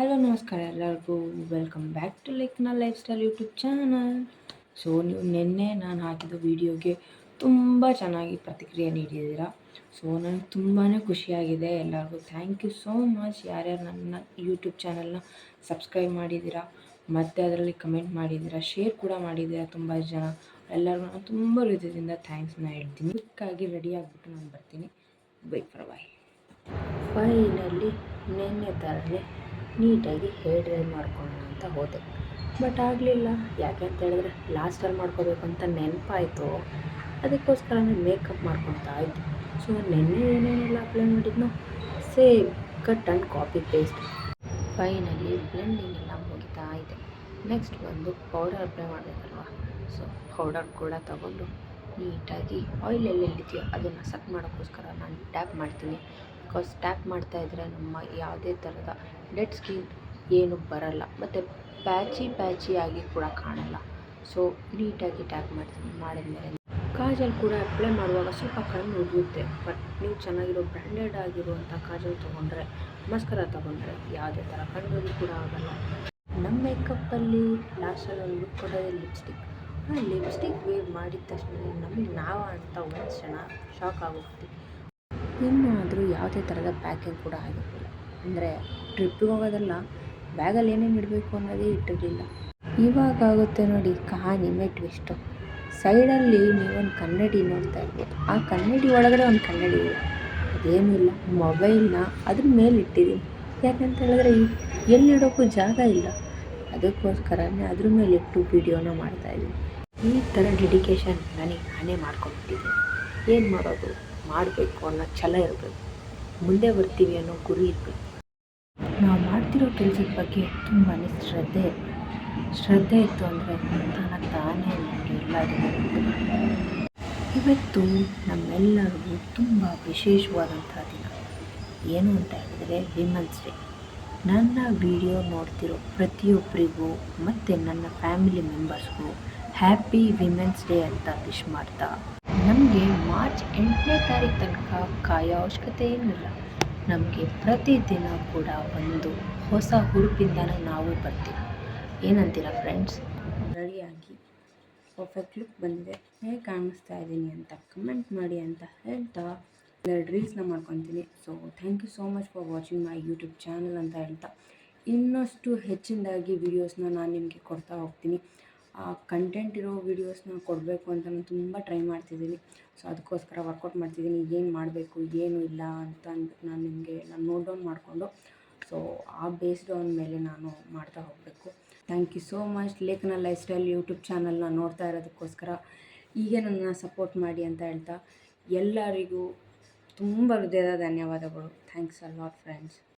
Hello ನಮಸ್ಕಾರ ಎಲ್ಲರಿಗೂ welcome back to ಲೆಕ್ನ lifestyle YouTube channel so ನೀವು ನಿನ್ನೆ ನಾನು ಹಾಕಿದ ವೀಡಿಯೋಗೆ ತುಂಬ ಚೆನ್ನಾಗಿ ಪ್ರತಿಕ್ರಿಯೆ ನೀಡಿದ್ದೀರಾ? ಸೊ ನನಗೆ ತುಂಬಾ ಖುಷಿಯಾಗಿದೆ ಎಲ್ಲರಿಗೂ. ಥ್ಯಾಂಕ್ ಯು ಸೋ ಮಚ್ ಯಾರ್ಯಾರು ನನ್ನ ಯೂಟ್ಯೂಬ್ ಚಾನಲ್ನ ಸಬ್ಸ್ಕ್ರೈಬ್ ಮಾಡಿದ್ದೀರಾ? ಮತ್ತು ಅದರಲ್ಲಿ ಕಮೆಂಟ್ ಮಾಡಿದ್ದೀರಾ? ಶೇರ್ ಕೂಡ ಮಾಡಿದ್ದೀರಾ ತುಂಬ ಜನ? ಎಲ್ಲರಿಗೂ ನಾನು ತುಂಬ ಹೃದಯದಿಂದ ಥ್ಯಾಂಕ್ಸ್ನ ಹೇಳ್ತೀನಿ. ಕ್ವಿಕ್ಕಾಗಿ ರೆಡಿ ಆಗಿಬಿಟ್ಟು ನಾನು ಬರ್ತೀನಿ. ಬೈ ಬೈ ಫೈನಲ್ಲಿ ನಿನ್ನೆ ಥರನೇ ನೀಟಾಗಿ ಹೇರ್ ಡ್ರೈ ಮಾಡ್ಕೊಳ್ಳೋಣ ಅಂತ ಹೋದೆ. ಬಟ್ ಆಗಲಿಲ್ಲ. ಯಾಕೆ ಅಂತ ಹೇಳಿದ್ರೆ ಲಾಸ್ಟಲ್ಲಿ ಮಾಡ್ಕೋಬೇಕು ಅಂತ ನೆನಪಾಯಿತು. ನಾನು ಮೇಕಪ್ ಮಾಡ್ಕೊತಾ ಇದ್ದೆ. ಸೊ ನೆನ್ನೆ ಏನೇನೆಲ್ಲ apply ಮಾಡಿದ್ನೋ same cut and copy paste finally blending ಎಲ್ಲ ಮುಗಿತಾ ಇದೆ. ನೆಕ್ಸ್ಟ್ ಬಂದು ಪೌಡರ್ ಅಪ್ಲೈ ಮಾಡಬೇಕಲ್ವ? ಸೊ ಪೌಡರ್ ಕೂಡ ತಗೊಂಡು ನೀಟಾಗಿ ಆಯಿಲ್ ಎಲ್ಲೆಲ್ಲಿದೆಯೋ ಅದನ್ನು ಸಕ್ ಮಾಡೋಕ್ಕೋಸ್ಕರ ನಾನು ಟ್ಯಾಪ್ ಮಾಡ್ತೀನಿ. ಬಿಕಾಸ್ ಟ್ಯಾಪ್ ಮಾಡ್ತಾ ಇದ್ದರೆ ನಮ್ಮ ಯಾವುದೇ ಥರದ ಡೆಡ್ ಸ್ಕಿನ್ ಏನು ಬರಲ್ಲ. ಮತ್ತು ಪ್ಯಾಚಿ ಪ್ಯಾಚಿ ಆಗಿ ಕೂಡ ಕಾಣಲ್ಲ. ಸೊ ನೀಟಾಗಿ ಟ್ಯಾಪ್ ಮಾಡ್ತೀನಿ, ಮಾಡಿದ್ಮೇಲೆ ಕಾಜಲ್ ಕೂಡ ಅಪ್ಲೈ ಮಾಡುವಾಗ ಸ್ವಲ್ಪ ಕಣ್ಣು ಉರಿಯುತ್ತೆ ಬಟ್ ನೀವು ಚೆನ್ನಾಗಿರೋ ಬ್ರ್ಯಾಂಡೆಡ್ ಆಗಿರುವಂಥ ಕಾಜಲ್ ತೊಗೊಂಡ್ರೆ ಮಸ್ಕರ ತೊಗೊಂಡ್ರೆ ಯಾವುದೇ ಥರ ಕಣ್ಣು ಕೂಡ ಆಗಲ್ಲ. ನಮ್ಮ ಮೇಕಪ್ಪಲ್ಲಿ ಲಾಸ್ಟಲ್ಲಿ ಒಂದು ಲುಕ್ ಕೊಡೋದೇ ಲಿಪ್ಸ್ಟಿಕ್ ಆ ಲಿಪ್ಸ್ಟಿಕ್ ವೇವ್ ಮಾಡಿದ ತಕ್ಷಣ ನಮಗೆ ನಾವು ಅಂತ ಒಂದು ಕ್ಷಣ ಶಾಕ್ ಆಗೋಗ್ತೀವಿ ಇನ್ನೂ ಆದರೂ ಯಾವುದೇ ಥರದ ಪ್ಯಾಕಿಂಗ್ ಕೂಡ ಆಗಿರಲಿಲ್ಲ ಅಂದರೆ ಟ್ರಿಪ್ಪಿಗೆ ಹೋಗೋದಲ್ಲ ಬ್ಯಾಗಲ್ಲಿ ಏನೇನು ಇಡಬೇಕು ಅನ್ನೋದೇ ಇಟ್ಟಿರಲಿಲ್ಲ. ಇವಾಗ ಆಗುತ್ತೆ ನೋಡಿ ಕಹಾನಿನೇ ಟ್ವಿಸ್ಟು ಸೈಡಲ್ಲಿ ನೀವೊಂದು ಕನ್ನಡಿ ನೋಡ್ತಾ ಇರ್ಬೋದು. ಆ ಕನ್ನಡಿ ಒಳಗಡೆ ಒಂದು ಕನ್ನಡಿ ಇದೆ. ಅದೇನಿಲ್ಲ ಮೊಬೈಲ್ನ ಅದ್ರ ಮೇಲೆ ಇಟ್ಟಿದ್ದೀನಿ. ಯಾಕಂತ ಹೇಳಿದ್ರೆ ಎಲ್ಲಿಡೋಕ್ಕೂ ಜಾಗ ಇಲ್ಲ. ಅದಕ್ಕೋಸ್ಕರನೇ ಅದ್ರ ಮೇಲೆ ಇಟ್ಟು ವಿಡಿಯೋನ ಮಾಡ್ತಾಯಿದ್ದೀನಿ ಈ ಥರ ಡೆಡಿಕೇಶನ್ ನನಗೆ ನಾನೇ ಮಾಡ್ಕೊಂಡ್ಬಿಟ್ಟಿದ್ದೀನಿ. ಏನು ಮಾಡೋದು? ಮಾಡಬೇಕು ಅನ್ನೋ ಛಲ ಇರಬೇಕು. ಮುಂದೆ ಬರ್ತೀವಿ ಅನ್ನೋ ಗುರಿ ಇರಬೇಕು. ನಾವು ಮಾಡ್ತಿರೋ ಕೆಲಸದ ಬಗ್ಗೆ ತುಂಬಾ ಶ್ರದ್ಧೆ ಶ್ರದ್ಧೆ ಇತ್ತು ಅಂದರೆ ತನ್ನ ತಾನೇ ನಮಗೆ ಎಲ್ಲದನ್ನು ಇವತ್ತು ನಮ್ಮೆಲ್ಲರಿಗೂ ತುಂಬ ವಿಶೇಷವಾದಂಥ ದಿನ. ಏನು ಅಂತ ಹೇಳಿದ್ರೆ ವಿಮೆನ್ಸ್ ಡೇ ನನ್ನ ವಿಡಿಯೋ ನೋಡ್ತಿರೋ ಪ್ರತಿಯೊಬ್ಬರಿಗೂ ಮತ್ತು ನನ್ನ ಫ್ಯಾಮಿಲಿ ಮೆಂಬರ್ಸ್ಗೂ ಹ್ಯಾಪಿ ವಿಮೆನ್ಸ್ ಡೇ ಅಂತ ವಿಶ್ ಮಾಡ್ತಾ. ನಮಗೆ ಮಾರ್ಚ್ ಎಂಟನೇ ತಾರೀಕು ತನಕ ಕಾಯೋ ಅವಶ್ಯಕತೆ ಏನಿಲ್ಲ. ನಮಗೆ ಪ್ರತಿದಿನ ಕೂಡ ಒಂದು ಹೊಸ ಹುರುಪಿಂದನೇ ನಾವು ಬರ್ತೀವಿ. ಏನಂತೀರ ಫ್ರೆಂಡ್ಸ್ ರೆಡಿಯಾಗಿ. ಪರ್ಫೆಕ್ಟ್ ಲುಕ್ ಬಂದಿದೆ. ಹೇಗೆ ಕಾಣಿಸ್ತಾ ಇದ್ದೀನಿ ಅಂತ ಕಮೆಂಟ್ ಮಾಡಿ ಅಂತ ಹೇಳ್ತಾ ಎರಡು ರೀಲ್ಸ್ನ ಮಾಡ್ಕೊತೀನಿ. So thank you so much for watching my YouTube channel ಅಂತ ಹೇಳ್ತಾ. ಇನ್ನಷ್ಟು ಹೆಚ್ಚಿನದಾಗಿ ವೀಡಿಯೋಸ್ನ ನಾನು ನಿಮಗೆ ಕೊಡ್ತಾ ಹೋಗ್ತೀನಿ. ಕಂಟೆಂಟ್ ಇರೋ ವೀಡಿಯೋಸ್ನ ಕೊಡಬೇಕು ಅಂತ ನಾನು ತುಂಬ ಟ್ರೈ ಮಾಡ್ತಿದ್ದೀನಿ. ಸೊ ಅದಕ್ಕೋಸ್ಕರ ವರ್ಕೌಟ್ ಮಾಡ್ತಿದ್ದೀನಿ. ಏನು ಮಾಡಬೇಕು, ಏನು ಇಲ್ಲ ಅಂತ ನಾನು ನಿಮಗೆ ನಾನು ನೋಟ್ ಡೌನ್ ಮಾಡಿಕೊಂಡು ಸೊ ಆ ಬೇಸ್ಡ್ ಆನ್ ಮೇಲೆ ನಾನು ಮಾಡ್ತಾ ಹೋಗಬೇಕು. Thank you so much Lekhana lifestyle YouTube ಚಾನಲ್ನ ನೋಡ್ತಾ ಇರೋದಕ್ಕೋಸ್ಕರ ಹೀಗೆ ನನ್ನ ಸಪೋರ್ಟ್ ಮಾಡಿ ಅಂತ ಹೇಳ್ತಾ ಎಲ್ಲರಿಗೂ ತುಂಬ ಹೃದಯದ ಧನ್ಯವಾದಗಳು. Thanks a lot friends